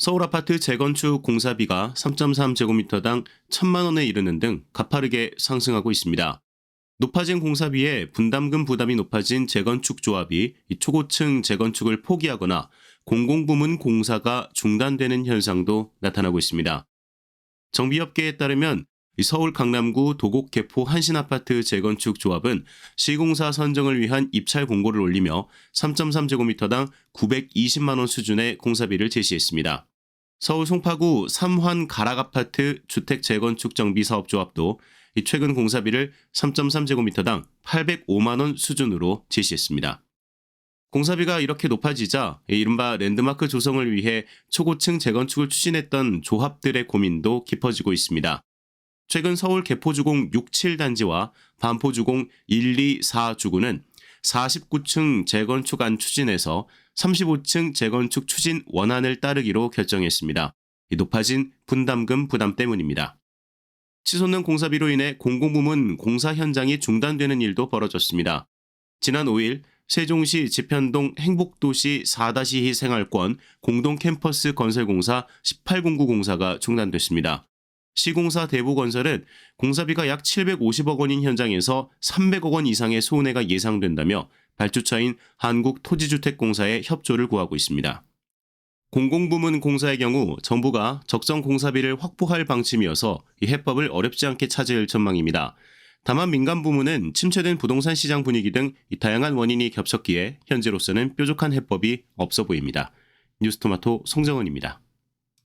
서울 아파트 재건축 공사비가 3.3제곱미터당 1천만 원에 이르는 등 가파르게 상승하고 있습니다. 높아진 공사비에 분담금 부담이 높아진 재건축 조합이 이 초고층 재건축을 포기하거나 공공부문 공사가 중단되는 현상도 나타나고 있습니다. 정비업계에 따르면 이 서울 강남구 도곡 개포 한신아파트 재건축 조합은 시공사 선정을 위한 입찰 공고를 올리며 3.3제곱미터당 920만 원 수준의 공사비를 제시했습니다. 서울 송파구 삼환 가락아파트 주택 재건축 정비 사업조합도 이 최근 공사비를 3.3제곱미터당 805만 원 수준으로 제시했습니다. 공사비가 이렇게 높아지자 이 이른바 랜드마크 조성을 위해 초고층 재건축을 추진했던 조합들의 고민도 깊어지고 있습니다. 최근 서울 개포주공 6, 7단지와 반포주공 1, 2, 4주구는 49층 재건축 안 추진에서 35층 재건축 추진 원안을 따르기로 결정했습니다. 이 높아진 분담금 부담 때문입니다. 치솟는 공사비로 인해 공공부문 공사 현장이 중단되는 일도 벌어졌습니다. 지난 5일 세종시 지편동 행복도시 4-2 생활권 공동 캠퍼스 건설공사 1809 공사가 중단됐습니다. 시공사 대부건설은 공사비가 약 750억 원인 현장에서 300억 원 이상의 손해가 예상된다며 발주처인 한국토지주택공사에 협조를 구하고 있습니다. 공공부문 공사의 경우 정부가 적정 공사비를 확보할 방침이어서 이 해법을 어렵지 않게 찾을 전망입니다. 다만 민간 부문은 침체된 부동산 시장 분위기 등이 다양한 원인이 겹쳤기에 현재로서는 뾰족한 해법이 없어 보입니다. 뉴스토마토 송정원입니다.